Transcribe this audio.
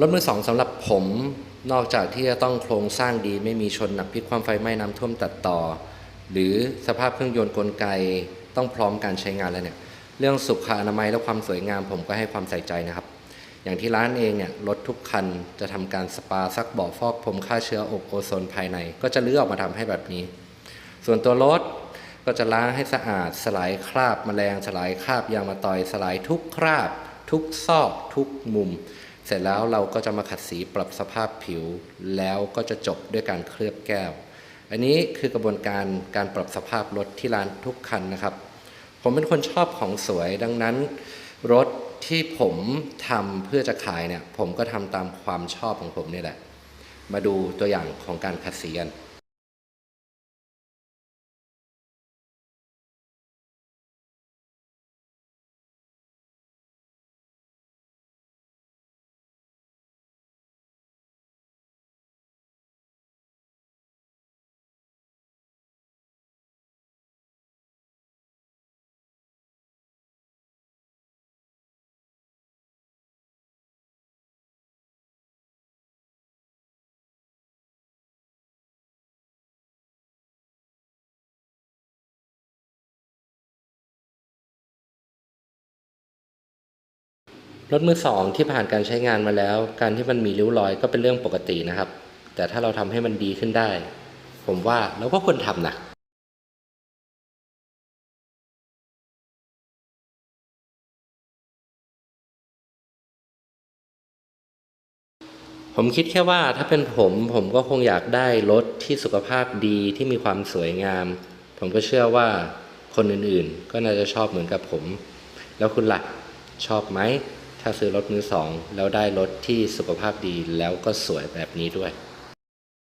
รถมือสองสำหรับผมนอกจากที่จะต้องโครงสร้างดีไม่มีชนหนักพลิกความไฟไหม้น้ำท่วมตัดต่อ หรือสภาพเครื่องยนต์กลไกต้องพร้อมการใช้งานแล้วเนี่ยเรื่องสุขอนามัยและความสวยงามผมก็ให้ความใส่ใจนะครับ อย่างที่ร้านเองเนี่ยรถทุกคันจะทำการสปาซักเบาะฟอกผมฆ่าเชื้ออบโอโซนภายใน ก็จะเลือกออกมาทำให้แบบนี้ ส่วนตัวรถก็จะล้างให้สะอาด สลายคราบแมลง สลายคราบยางมาตอย สลายทุกคราบ ทุกซอกทุกมุม เสร็จแล้วเราก็จะมาขัดสีปรับสภาพผิว แล้วก็จะจบด้วยการเคลือบแก้ว อันนี้คือกระบวนการการปรับสภาพรถที่ร้านทุกคันนะครับ ผมเป็นคนชอบของสวยดังนั้น รถที่ผมทำเพื่อจะขายเนี่ยผมก็ทำตามความชอบของผมนี่แหละ มาดูตัวอย่างของการขัดสีกัน รถมือสองที่ผ่านการใช้งานมาแล้ว การที่มันมีริ้วรอยก็เป็นเรื่องปกตินะครับ แต่ถ้าเราทำให้มันดีขึ้นได้ ผมว่าเราก็ควรทำนะผมคิดแค่ว่าถ้าเป็นผมผมก็คงอยากได้รถที่สุขภาพดีที่มีความสวยงาม ผมก็เชื่อว่าคนอื่นๆ ก็น่าจะชอบเหมือนกับผม แล้วคุณล่ะ ชอบไหม ถ้าซื้อรถมือสอง แล้วได้รถที่สุขภาพดีแล้วก็สวยแบบนี้ด้วย